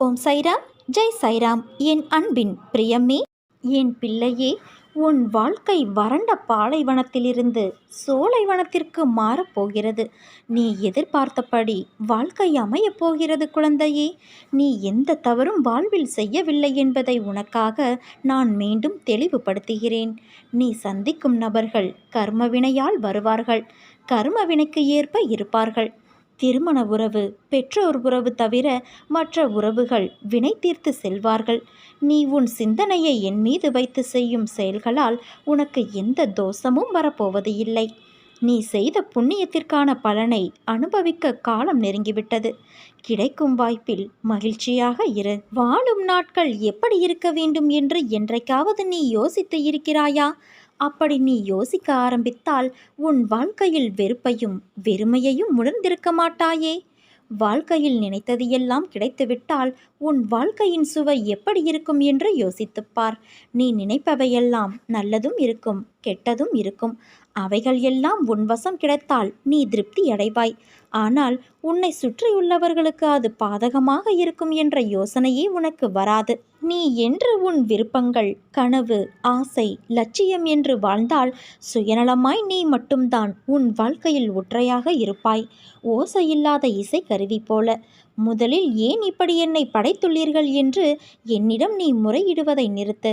ஓம் சைராம் ஜெய் சைராம். என் அன்பின் பிரியமே என் பிள்ளையே உன் வாழ்க்கை வறண்ட பாலைவனத்திலிருந்து சோலைவனத்திற்கு மாறப்போகிறது நீ எதிர்பார்த்தபடி வாழ்க்கை அமையப் போகிறது குழந்தையே. நீ எந்த தவறும் வாழ்வில் செய்யவில்லை என்பதை உனக்காக நான் மீண்டும் தெளிவுபடுத்துகிறேன். நீ சந்திக்கும் நபர்கள் கர்மவினையால் வருவார்கள். கர்மவினைக்கு ஏற்ப இருப்பார்கள். திருமண உறவு பெற்றோர் உறவு தவிர மற்ற உறவுகள் வினை தீர்த்து செல்வார்கள். நீ உன் சிந்தனையை என் மீது வைத்து செய்யும் செயல்களால் உனக்கு எந்த தோஷமும் வரப்போவது இல்லை. நீ செய்த புண்ணியத்திற்கான பலனை அனுபவிக்க காலம் நெருங்கிவிட்டது. கிடைக்கும் வாய்ப்பில் மகிழ்ச்சியாக இரு. வாழும் நாட்கள் எப்படி இருக்க வேண்டும் என்று என்றைக்காவது நீ யோசித்து இருக்கிறாயா? அப்படி நீ யோசிக்க ஆரம்பித்தால் உன் வாழ்க்கையில் வெறுப்பையும் வெறுமையையும் உணர்ந்திருக்க மாட்டாயே. வாழ்க்கையில் நினைத்தது எல்லாம் கிடைத்துவிட்டால் உன் வாழ்க்கையின் சுவை எப்படி இருக்கும் என்று யோசித்துப்பார் நீ நினைப்பவையெல்லாம் நல்லதும் இருக்கும் கெட்டதும் இருக்கும். அவைகள் எல்லாம் உன் வசம் கிடைத்தால் நீ திருப்தி அடைவாய். ஆனால் உன்னை சுற்றியுள்ளவர்களுக்கு அது பாதகமாக இருக்கும் என்ற யோசனையே உனக்கு வராது. நீ என்று உன் விருப்பங்கள் கனவு ஆசை லட்சியம் என்று வாழ்ந்தால் சுயநலமாய் நீ மட்டும்தான் உன் வாழ்க்கையில் ஒற்றையாக இருப்பாய். ஓசையில்லாத இசை கருவி போல. முதலில் ஏன் இப்படி என்னை படைத்துள்ளீர்கள் என்று என்னிடம் நீ முறையிடுவதை நிறுத்து.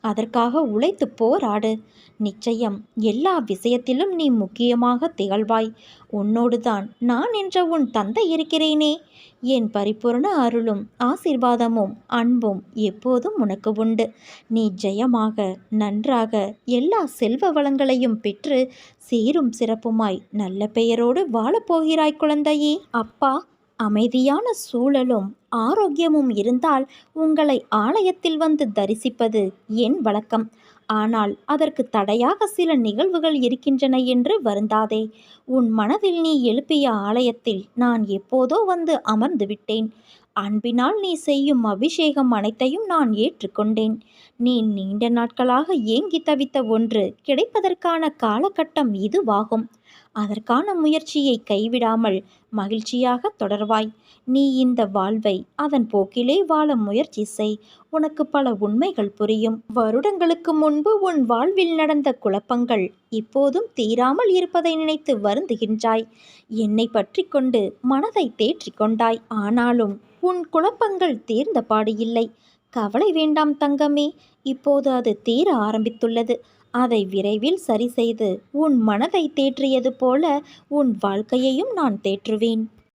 அதற்காக உழைத்து போராடு நிச்சயம் எல்லா விஷயத்திலும் நீ முக்கியமாக திகழ்வாய். உன்னோடுதான் நான் என்ற உன் தந்தை இருக்கிறேனே. என் பரிபூர்ண அருளும் ஆசிர்வாதமும் அன்பும் எப்போதும் உனக்கு உண்டு. நீ ஜெயமாக நன்றாக எல்லா செல்வ வளங்களையும் பெற்று சீரும் சிறப்புமாய் நல்ல பெயரோடு வாழப்போகிறாய் குழந்தையே. அப்பா அமைதியான சூழலும் ஆரோக்கியமும் இருந்தால் உங்களை ஆலயத்தில் வந்து தரிசிப்பது என் வழக்கம். ஆனால் அதற்கு தடையாக சில நிகழ்வுகள் இருக்கின்றன என்று வருந்தாதே. உன் மனதில் நீ எழுப்பிய ஆலயத்தில் நான் எப்போதோ வந்து அமர்ந்து விட்டேன். அன்பினால் நீ செய்யும் அபிஷேகம் அனைத்தையும் நான் ஏற்றுக்கொண்டேன். நீ நீண்ட நாட்களாக ஏங்கி தவித்த ஒன்று கிடைப்பதற்கான காலகட்டம் இதுவாகும். அதற்கான முயற்சியை கைவிடாமல் மகிழ்ச்சியாக தொடர்வாய். நீ இந்த வாழ்வை அதன் போக்கிலே வாழ முயற்சி செய். உனக்கு பல உண்மைகள் புரியும். வருடங்களுக்கு முன்பு உன் வாழ்வில் நடந்த குழப்பங்கள் இப்போதும் தீராமல் இருப்பதை நினைத்து வருந்துகின்றாய். என்னை பற்றி கொண்டு மனதை தேற்றிக் கொண்டாய் ஆனாலும் உன் குழப்பங்கள் தீர்ந்த பாடு இல்லை. கவலை வேண்டாம் தங்கமே. இப்போது அது தீர ஆரம்பித்துள்ளது. அதை விரைவில் சரி செய்து உன் மனதை தேற்றியது போல உன் வாழ்க்கையையும் நான் தேற்றுவேன்.